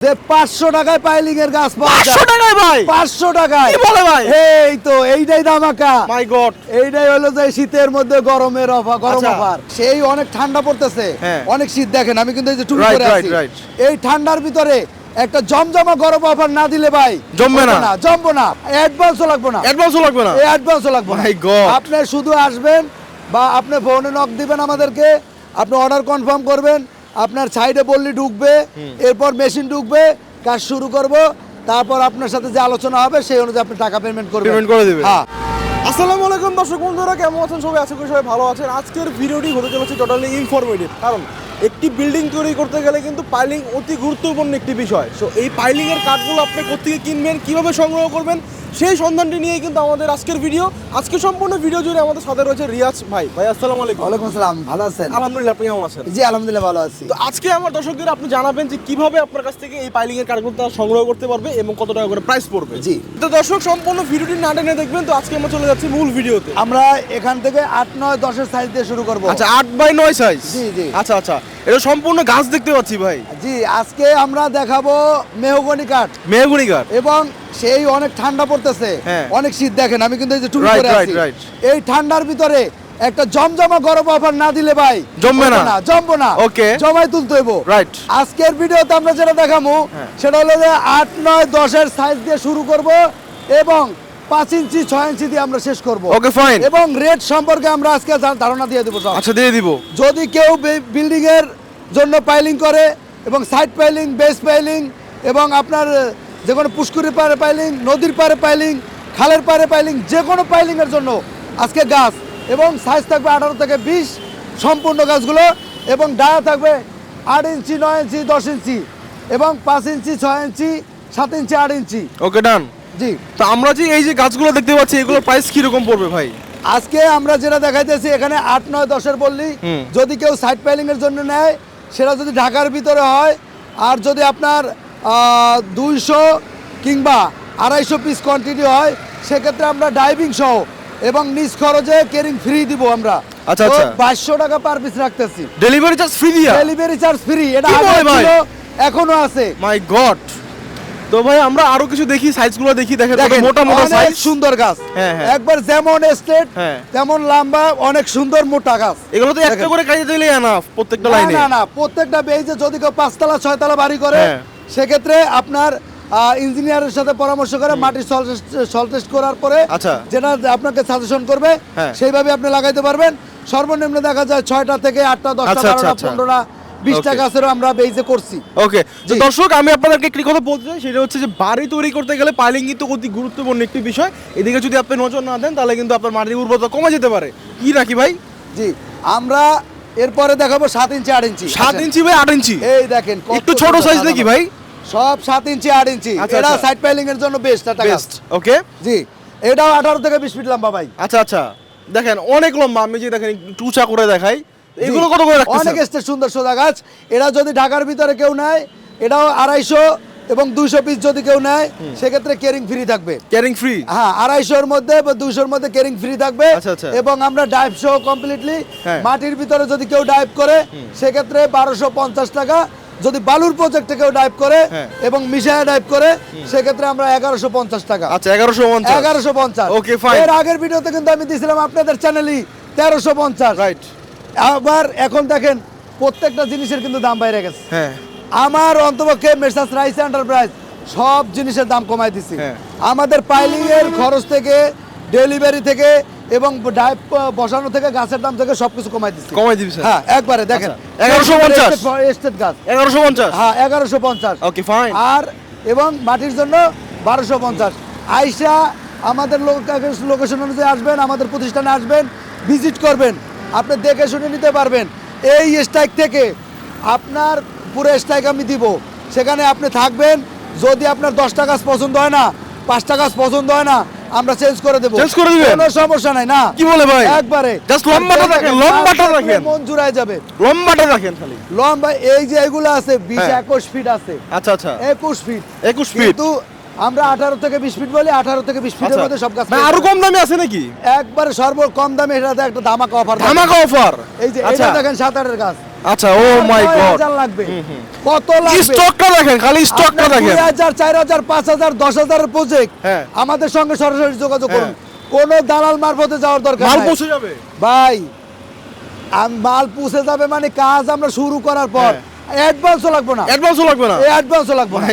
যে পাঁচশো টাকায় পাইলিং এর গাছ পাঁচশো টাকায় ভাই? পাঁচশো টাকায়। বলে ভাই? এই তো এইটাই ধামাকা। মাই গড এইটাই হলো যে শীতের মধ্যে গরমের অফার গরম আচ্ছা। অফার। সেই অনেক ঠান্ডা পড়তেছে। হ্যাঁ। অনেক শীত দেখেন আমি কিন্তু এই যে টুপি পরে আছি। এই ঠান্ডার ভিতরে একটা জমজমা গরম অফার না দিলে ভাই জমবে না। জমবো না। অ্যাডভান্সও লাগবো না। অ্যাডভান্সও লাগবে না। অ্যাডভান্সও লাগবে না। আপনি শুধু আসবেন বা আপনি ফোনে নক দিবেন আমাদেরকে। আপনি অর্ডার কনফার্ম করবেন। আপনার সাইডে বললি ঢুকবে এরপর মেশিন ঢুকবে কাজ শুরু করব তারপর আপনার সাথে যে আলোচনা হবে সেই অনুযায়ী আপনি টাকা পেমেন্ট করবেন। Payment করে দিবেন। হ্যাঁ। আসসালামু আলাইকুম দর্শক বন্ধুরা কেমন আছেন সবাই? আশা করি সবাই ভালো আছেন। আজকের ভিডিওটি হতে চলেছে টোটালি ইনফরমেটিভ কারণ একটি বিল্ডিং তৈরি করতে গেলে কিন্তু পাইলিং অতি গুরুত্বপূর্ণ একটি বিষয়। সো এই পাইলিং এর কাঠগুলো আপনি কোথেকে কিনবেন কীভাবে সংগ্রহ করবেন সেই সন্ধানটি নিয়ে কিন্তু আমাদের আজকের ভিডিও। আজকে সম্পূর্ণ ভিডিও জুড়ে আমাদের সাথে রয়েছে রিয়াজ ভাই। ভাই আসসালামু আলাইকুম। ওয়ালাইকুম আসসালাম ভালো আছেন? আলহামদুলিল্লাহ আপনি কেমন আছেন? জি আলহামদুলিল্লাহ ভালো আছি। তো আজকে আমার দর্শকদের আপনি জানাবেন যে কীভাবে আপনার কাছ থেকে এই পাইলিং এর তারা সংগ্রহ করতে পারবে এবং কত টাকা করে প্রাইস পড়বে। জি। তো দর্শক সম্পূর্ণ ভিডিওটি না টেনে দেখবেন তো আজকে আমরা চলে যাচ্ছি মূল ভিডিওতে। আমরা এখান থেকে আট নয় দশের সাইজ দিয়ে শুরু করব। আচ্ছা আট বাই নয় সাইজ জি, জি। আচ্ছা আচ্ছা। এটা সম্পূর্ণ গাছ দেখতে পাচ্ছি ভাই। জি আজকে আমরা দেখাবো মেহগনি কাঠ। মেহগুনি কাঠ। এবং সেই অনেক ঠান্ডা পড়তেছে হ্যাঁ। অনেক শীত দেখেন আমি কিন্তু এই যে টুপি পরে আছি এই ঠান্ডার ভিতরে একটা জমজমা গরম অফার না দিলে ভাই জমবে না। জমবো না Okay. জমাই তুলতে হইব Right. আজকের ভিডিওতে আমরা যেটা দেখাবো হ্যাঁ। সেটা হলো যে আট নয় দশের সাইজ দিয়ে শুরু করব এবং পাঁচ ইঞ্চি ছয় ইঞ্চি দিয়ে আমরা শেষ করব ওকে ফাইন এবং রেট সম্পর্কে আমরা আজকে ধারণা দিয়ে দেবো। আচ্ছা দিয়ে দিব যদি কেউ বিল্ডিং এর জন্য পাইলিং করে এবং সাইড পাইলিং বেস পাইলিং এবং আপনার যে কোনো পুষ্করির পাড়ে পাইলিং নদীর পাড়ে পাইলিং খালের পাড়ে পাইলিং যে কোনো পাইলিংয়ের জন্য আজকে গাছ এবং সাইজ থাকবে আঠারো থেকে বিশ সম্পূর্ণ গাছগুলো এবং ডায়া থাকবে আট ইঞ্চি নয় ইঞ্চি দশ ইঞ্চি এবং পাঁচ ইঞ্চি ছয় ইঞ্চি সাত ইঞ্চি আট ইঞ্চি। ওকে ডান জি। তো আমরা যে এই যে গাছগুলো দেখতে পাচ্ছি এগুলোর প্রাইস কীরকম পড়বে ভাই? আজকে আমরা যেটা দেখাইতেছি এখানে আট নয় দশের বললি যদি কেউ সাইড পাইলিংয়ের জন্য নেয় সেটা যদি ঢাকার ভিতরে হয় আর যদি আপনার দুইশো কিংবা আড়াইশো পিস কোয়ান্টিটি হয় সেক্ষেত্রে আমরা ডাইভিং সহ এবং নিজ খরচে কেরিং ফ্রি দিব আমরা। আচ্ছা, আচ্ছা। বাইশশো টাকা পার পিস রাখতেছি। ডেলিভারি চার্জ ফ্রি দিয়া? ডেলিভারি চার্জ ফ্রি এটা আগে ছিল এখনও আছে। মাই গড তো ভাই আমরা আরও কিছু দেখি সাইজগুলো দেখি দেখেন মোটা মোটা সাইজ সুন্দর গাছ। হ্যাঁ, হ্যাঁ। একবার যেমন স্টেট হ্যাঁ। তেমন লম্বা অনেক সুন্দর মোটা গাছ। এগুলো তো একটা করে কাজে দিলেই এনাফ প্রত্যেকটা লাইনে না না প্রত্যেকটা বেজে যদি কেউ পাঁচতলা ছয়তলা বাড়ি করে। সেক্ষেত্রে আপনার ইঞ্জিনিয়ারের সাথে পরামর্শ করে মাটির সল টেস্ট করার পরে আচ্ছা। যেটা আপনাকে সাজেশন করবে হ্যাঁ। সেইভাবে আপনি লাগাইতে পারবেন। সর্বনিম্ন দেখা যায় ছয়টা থেকে আটটা দশটা আচ্ছা, আচ্ছা, বারোটা। পনেরোটা বিশটা. গাছেরও আমরা বেজে করছি। ওকে তো দর্শক আমি আপনাদেরকে একটি কথা বলতে চাই সেটা হচ্ছে যে বাড়ি তৈরি করতে গেলে পাইলিং কিন্তু অতি গুরুত্বপূর্ণ একটি বিষয়। এদিকে যদি আপনি নজর না দেন তাহলে কিন্তু আপনার মাটির উর্বরতা কমে যেতে পারে। কি নাকি ভাই? জি আমরা এরপরে দেখাবো সাত ইঞ্চি আট ইঞ্চি। সাত ইঞ্চি ভাই আট ইঞ্চি। এই দেখেন একটু ছোট সাইজ নাকি ভাই। সব সাত ইঞ্চি আট ইঞ্চি। এটা। সাইড পাইলিং এর জন্য বেস্ট বেস্ট ওকে জি এটাও আঠারো থেকে বিশ ফিট লম্বা ভাই। আচ্ছা আচ্ছা। দেখেন অনেক লম্বা আমি যে দেখেন টুচা করে দেখাই। এগুলো কত করে অনেক সুন্দর সোজা গাছ। এরা যদি ঢাকার ভিতরে কেউ নেয় এটাও আড়াইশো এবং দুইশো পিস যদি কেউ নেয় সেক্ষেত্রে কেরিং ফ্রি থাকবে। ক্যারিং ফ্রি হ্যাঁ আড়াইশোর মধ্যে বা দুইশোর মধ্যে কেরিং ফ্রি থাকবে। আচ্ছা, আচ্ছা। এবং আমরা ডাইভ সহ কমপ্লিটলি। মাটির ভিতরে যদি কেউ ডাইভ করে সেক্ষেত্রে বারোশো পঞ্চাশ টাকা যদি বালুর প্রজেক্টে কেউ ডাইভ করে হ্যাঁ। এবং মিশায় ডাইভ করে সেক্ষেত্রে আমরা এগারোশো পঞ্চাশ টাকা। আচ্ছা এগারোশো পঞ্চাশ। এগারোশো পঞ্চাশ। Fine. এর আগের ভিডিওতে কিন্তু আমি দিয়েছিলাম আপনাদের চ্যানেলই তেরোশো পঞ্চাশ। রাইট আবার এখন দেখেন প্রত্যেকটা জিনিসের কিন্তু দাম বাইরে গেছে। হ্যাঁ। আমার অন্তপক্ষে মেসাস রাইস এন্টারপ্রাইজ সব জিনিসের দাম কমাই দিছি। হ্যাঁ। আমাদের পাইলিং এর খরচ থেকে ডেলিভারি থেকে এবং ডাইভ বসানো থেকে গাছের দাম থেকে সবকিছু কমাই দিছি কমাই দিবি হ্যাঁ একবারে দেখেন। এগারোশো 1150 এস্টেট গাছ। এগারোশো পঞ্চাশ। হ্যাঁ এগারোশো পঞ্চাশ। ওকে ফাইন আর এবং মাটির জন্য বারোশো পঞ্চাশ। আইসা আমাদের লোকেশন অনুযায়ী আসবেন আমাদের প্রতিষ্ঠানে আসবেন ভিজিট করবেন। আপনি দেখে শুনে নিতে পারবেন। এই স্ট্রাইক থেকে আপনার পুরো স্ট্রাইক আমি দিব। সেখানে আপনি থাকবেন। যদি আপনার দশটা গাছ পছন্দ হয় না পাঁচটা গাছ পছন্দ হয় না আমরা চেঞ্জ করে দেবো। Change করে দিবেন? কোনো সমস্যা নাই না। কি বলে ভাই? একবারে। Just লম্বাটা দেখেন, লম্বাটা দেখেন। মন জুড়ায় যাবে। লম্বাটা দেখেন খালি। লম্বা এই যে এগুলো আছে বিশ হ্যাঁ। একুশ ফিট আছে। আচ্ছা আচ্ছা। একুশ ফিট একুশ ফিট কিন্তু আমরা আঠারো থেকে বিশ ফিট বলি আঠারো থেকে বিশ ফিটের আচ্ছা। মধ্যে সব গাছ না, আরও কম দামে আছে নাকি? একবারে সর্ব কম দামে এটাতে একটা ধামাকা অফার ধামাকা অফার এই যে আচ্ছা। এটা দেখেন সাত আটের গাছ। আচ্ছা ও মাই গড লাগবে। কত লাগবে? স্টকটা দেখেন খালি স্টকটা আপনার দেখেন। দুই হাজার চার হাজার পাঁচ হাজার দশ হাজারের প্রজেক্ট হ্যাঁ। আমাদের সঙ্গে সরাসরি যোগাযোগ করুন। হ্যাঁ। কোনো দালাল মারফতে যাওয়ার দরকার মাল পৌঁছে যাবে। ভাই আম- মাল পুষে যাবে মানে কাজ আমরা শুরু করার পর। অ্যাডভান্সও লাগবে না। অ্যাডভান্সও লাগবে না? এই অ্যাডভান্সও লাগবে না.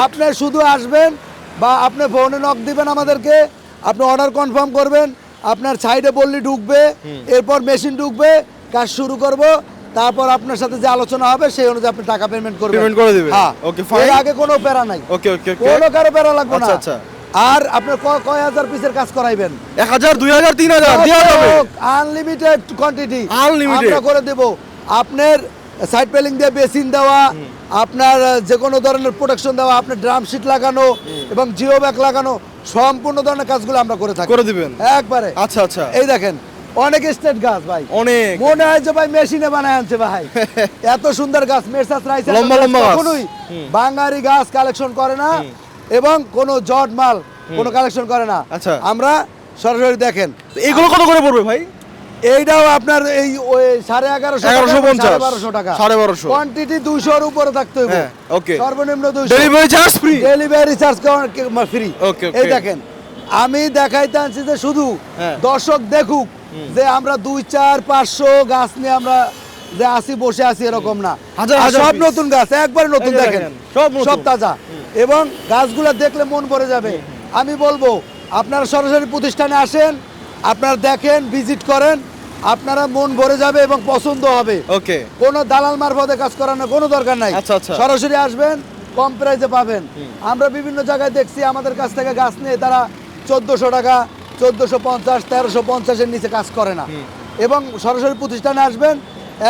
আপনি শুধু আসবেন বা আপনি ফোনে নক দিবেন আমাদেরকে। আপনি অর্ডার কনফার্ম করবেন। আপনার সাইডে বললি ঢুকবে। এরপর মেশিন ঢুকবে। কাজ শুরু করব। তারপর আপনার সাথে যে আলোচনা হবে সেই অনুযায়ী আপনি টাকা পেমেন্ট করবেন। Payment করে দিবেন। হ্যাঁ। Fine. এর আগে কোনো প্যারা নাই। ওকে ওকে ওকে কোনো কারও প্যারা লাগবে না। আচ্ছা, আচ্ছা। আর আপনার কয় হাজার পিসের কাজ করাইবেন? এক হাজার দুই হাজার তিন হাজার দেওয়া যাবে। Unlimited quantity Unlimited। আমরা করে দেব। আপনার সাইড পেলিং দিয়ে বেসিন দেওয়া আপনার যে কোনো ধরনের প্রোটেকশন দেওয়া আপনার ড্রাম শিট লাগানো এবং জিও ব্যাগ লাগানো সম্পূর্ণ ধরনের কাজগুলো আমরা করে থাকি। করে দিবেন। একবারে। আচ্ছা আচ্ছা। এই দেখেন অনেক স্টেট গাছ ভাই। অনেক। মনে হয় যে ভাই মেশিনে বানায় আনছে ভাই। এত সুন্দর গাছ মেরসাস রাইস লম্বা লম্বা। কখনোই বাঙালি গাছ কালেকশন করে না এবং কোনো জট মাল কোনো কালেকশন করে না। আচ্ছা। আমরা সরাসরি দেখেন। এগুলো কত করে পড়বে ভাই? এইটাও আপনার এই সাড়ে এগারোশো এগারোশো পঞ্চাশ। বারোশো টাকা। সাড়ে বারোশো। কোয়ান্টিটি দুইশোর উপরে থাকতে হবে হ্যাঁ, okay. সর্বনিম্ন দুইশো। Delivery charge free delivery charge free okay. এই দেখেন আমি দেখাইতে আনছি যে শুধু হ্যাঁ। দর্শক দেখুক যে আমরা দুই চার পাঁচশো গাছ নিয়ে আমরা যে আসি বসে আছি এরকম না। সব নতুন গাছ একবারে নতুন দেখেন দেখেন, সব তাজা। এবং গাছগুলো দেখলে মন ভরে যাবে। আমি বলব আপনারা সরাসরি প্রতিষ্ঠানে আসেন আপনারা দেখেন ভিজিট করেন আপনারা মন ভরে যাবে এবং পছন্দ হবে। ওকে। কোনো দালাল মারফতে কাজ করানোর কোনো দরকার নাই। আচ্ছা, আচ্ছা। সরাসরি আসবেন কম প্রাইসে পাবেন। আমরা বিভিন্ন জায়গায় দেখছি আমাদের কাছ থেকে গাছ নিয়ে তারা চোদ্দোশো টাকা চোদ্দোশো পঞ্চাশ তেরোশো পঞ্চাশের নিচে কাজ করে না। এবং সরাসরি প্রতিষ্ঠানে আসবেন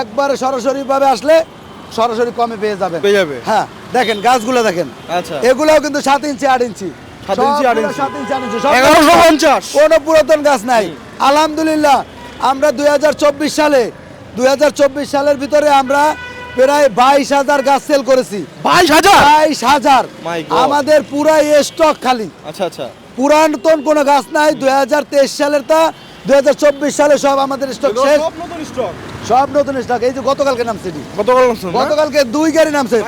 একবারে সরাসরিভাবে আসলে সরাসরি কমে পেয়ে যাবেন। পেয়ে যাবে। হ্যাঁ দেখেন গাছগুলো দেখেন। আচ্ছা। এগুলাও কিন্তু সাত ইঞ্চি আট ইঞ্চি। কোনো পুরাতন গাছ নাই। আলহামদুলিল্লাহ আমরা দুই হাজার চব্বিশ সালে দুই হাজার চব্বিশ সালের ভিতরে আমরা প্রায় বাইশ হাজার গাছ সেল করেছি। বাইশ হাজার? বাইশ হাজার। আমাদের পুরা স্টক খালি। আচ্ছা আচ্ছা। পুরাতন কোনো গাছ নাই দুই সালের তা দু হাজার চব্বিশ সালে সব আমাদের স্টক শেষ। সব নতুন স্টক এই যে গতকালকে নামছে। গতকাল গতকালকে দুই গাড়ি নামছে।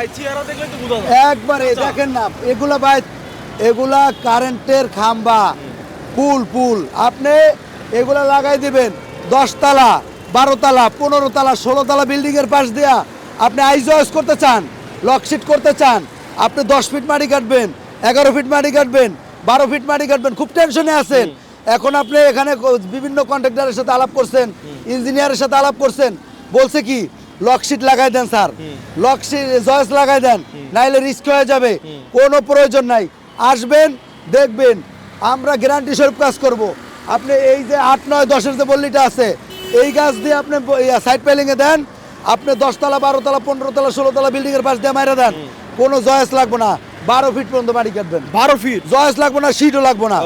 একবারে দেখেন না এগুলা ভাই এগুলা কারেন্টের খাম্বা। পুল পুল আপনি এগুলা লাগাই দিবেন দশতলা বারোতলা পনেরো তলা ষোলো তলা বিল্ডিং এর পাশ দিয়া আপনি আইজয়েস করতে চান লকশিট করতে চান আপনি দশ ফিট মাটি কাটবেন এগারো ফিট মাটি কাটবেন বারো ফিট মাটি কাটবেন খুব টেনশনে আছেন। এখন আপনি এখানে বিভিন্ন কন্ট্রাক্টরের সাথে আলাপ করছেন ইঞ্জিনিয়ারের সাথে আলাপ করছেন বলছে কি লকশিট লাগাই দেন স্যার। লকশিট জয়েস লাগাই দেন নাইলে রিস্ক হয়ে যাবে। কোনো প্রয়োজন নাই। আসবেন দেখবেন আমরা গ্যারান্টি স্বরূপ কাজ করব। আপনি এই যে আট নয় দশের যে বল্লিটা আছে এই গাছ দিয়ে আপনি সাইড পেলিংয়ে দেন আপনি দশতলা বারোতলা পনেরোতলা ষোলোতলা বিল্ডিংয়ের পাশ দিয়ে মাইরা দেন। কোনো জয়েস লাগবে না। বারো ফিট পর্যন্ত বাড়ি কাটবেন। বারো ফিট জয়েস লাগবে না সিটও লাগবে না।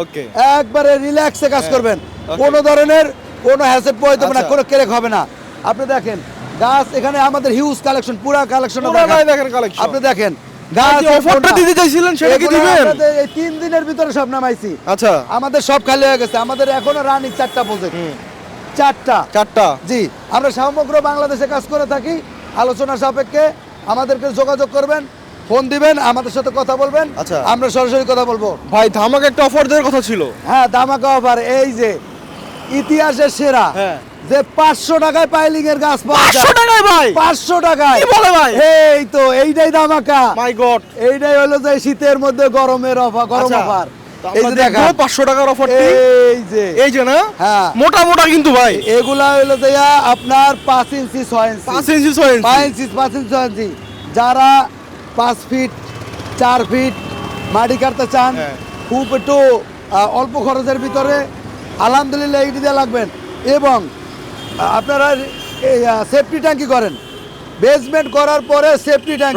একবারে রিল্যাক্সে কাজ হ্যাঁ, করবেন. কোনো ধরনের কোনো হ্যাসেট বইতে হবে না আচ্ছা। কোনো কেরেক হবে না। আপনি দেখেন গাছ এখানে আমাদের হিউজ কালেকশন পুরা কালেকশন। আপনি দেখেন তিন দিনের ভিতরে সব নামাইছি। আচ্ছা। আমাদের সব খালি হয়ে গেছে। আমাদের এখনও রানিং চারটা প্রজেক্ট চারটা। চারটা? জি। আমরা সমগ্র বাংলাদেশে কাজ করে থাকি। আলোচনা সাপেক্ষে আমাদেরকে যোগাযোগ করবেন। ফোন দিবেন আমাদের সাথে কথা বলবেন। আচ্ছা। আমরা সরাসরি কথা বলব। ভাই ধামাকে একটা অফার দেওয়ার কথা ছিল। হ্যাঁ দামাকা অফার এই যে ইতিহাসের সেরা। হ্যাঁ। যে পাঁচশো টাকায় পাইলিং এর গাছ পাঁচশো টাকায় ভাই? পাঁচশো টাকায়। বলে ভাই? এই তো এইটাই দামাকা মাই গড এইটাই হলো যে শীতের মধ্যে গরমের অফার গরম আচ্ছা। অফার এই যে দেখা পাঁচশো টাকার অফার এই যে। এই যে না? হ্যাঁ। মোটা মোটা কিন্তু ভাই। এগুলা হলো যে আপনার পাঁচ ইঞ্চি ছয় ইঞ্চি। পাঁচ ইঞ্চি ছয় পাঁচ ইঞ্চি ইঞ্চি পাঁচ ইঞ্চি ছয় ইঞ্চি। যারা পাঁচ ফিট চার ফিট মাটি কাটতে চান হ্যাঁ। খুব একটু অল্প খরচের ভিতরে আলহামদুলিল্লাহ এইটি দিয়ে লাগবেন এবং আপনারা সেফটি ট্যাঙ্কি করেন বেসমেন্ট করার পরে সেফটি ট্যাঙ্কি.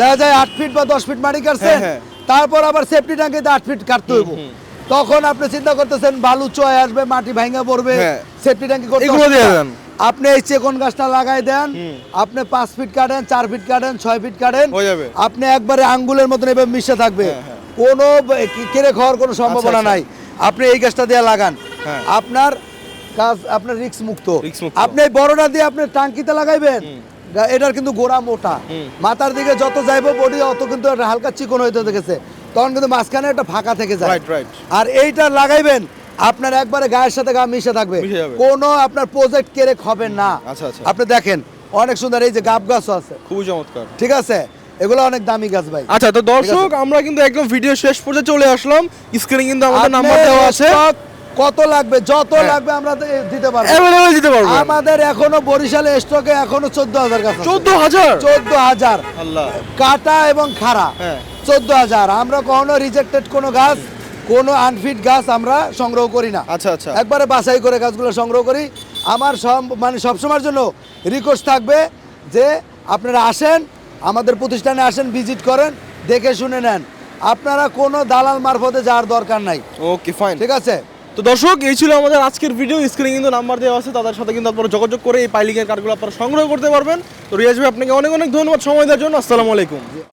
দেখা যায় আট ফিট বা দশ ফিট মাটি কাটছেন হ্যাঁ, হ্যাঁ। তারপর আবার সেফটি ট্যাঙ্কিতে আট ফিট কাটতে হইব তখন আপনি চিন্তা করতেছেন বালু চয় আসবে মাটি ভাঙা পড়বে। সেফটি ট্যাঙ্কি করতে আপনি এই চেকন গাছটা লাগাই দেন আপনি পাঁচ ফিট কাটেন চার ফিট কাটেন ছয় ফিট কাটেন হয়ে যাবে। আপনি একবারে আঙ্গুলের মতন এভাবে মিশে থাকবে। হ্যাঁ, হ্যাঁ। কোনো কেড়ে খাওয়ার কোনো সম্ভাবনা আচ্ছা। নাই। আপনি এই গাছটা দিয়ে লাগান। হ্যাঁ। আপনার কাজ আপনার রিক্স মুক্ত। আপনি এই বড়টা দিয়ে আপনি টাঙ্কিতে লাগাইবেন এটার কিন্তু গোড়া মোটা। মাথার দিকে যত যাইবো বডি অত কিন্তু হালকা চিকন হইতে দেখেছে তখন কিন্তু মাঝখানে একটা ফাঁকা থেকে যায়। রাইট রাইট আর এইটা লাগাইবেন আপনার একবারে গায়ের সাথে গা মিশে থাকবে। মিশে কোনো আপনার প্রজেক্ট কেরেক হবে না। আচ্ছা, আচ্ছা। আপনি দেখেন অনেক সুন্দর এই যে গাব গাছও আছে। খুবই চমৎকার। ঠিক আছে? এগুলো অনেক দামি গাছ ভাই। আচ্ছা তো দর্শক আমরা কিন্তু একদম ভিডিও শেষ পর্যন্ত চলে আসলাম। স্ক্রিনে কিন্তু আমাদের নাম্বার দেওয়া আছে। কত লাগবে? যত হ্যাঁ। লাগবে আমরা দিতে পারব। অ্যাভেলেবল দিতে পারব। আমাদের এখনও বরিশালে স্টকে এখনও চোদ্দ হাজার গাছ চোদ্দ হাজার? চোদ্দ হাজার। আল্লাহ। কাটা এবং খাড়া। হ্যাঁ। চোদ্দ হাজার। আমরা কখনো রিজেক্টেড কোনো গাছ কোনো আনফিট গাছ আমরা সংগ্রহ করি না। আচ্ছা আচ্ছা। একবারে বাছাই করে গাছগুলো সংগ্রহ করি। আমার সব মানে সবসময়ের জন্য রিকোয়েস্ট থাকবে যে আপনারা আসেন আমাদের প্রতিষ্ঠানে আসেন ভিজিট করেন দেখে শুনে নেন। আপনারা কোনো দালাল মারফতে যাওয়ার দরকার নাই। ওকে ফাইন ঠিক আছে? তো দর্শক এই ছিল আমাদের আজকের ভিডিও স্ক্রিনে কিন্তু নাম্বার দেওয়া আছে তাদের সাথে কিন্তু আপনারা যোগাযোগ করে এই পাইলিংয়ের কার্ডগুলো আপনারা সংগ্রহ করতে পারবেন। তো রিয়াজ ভাই আপনাকে অনেক অনেক ধন্যবাদ সময় দেওয়ার জন্য। আসসালামু আলাইকুম।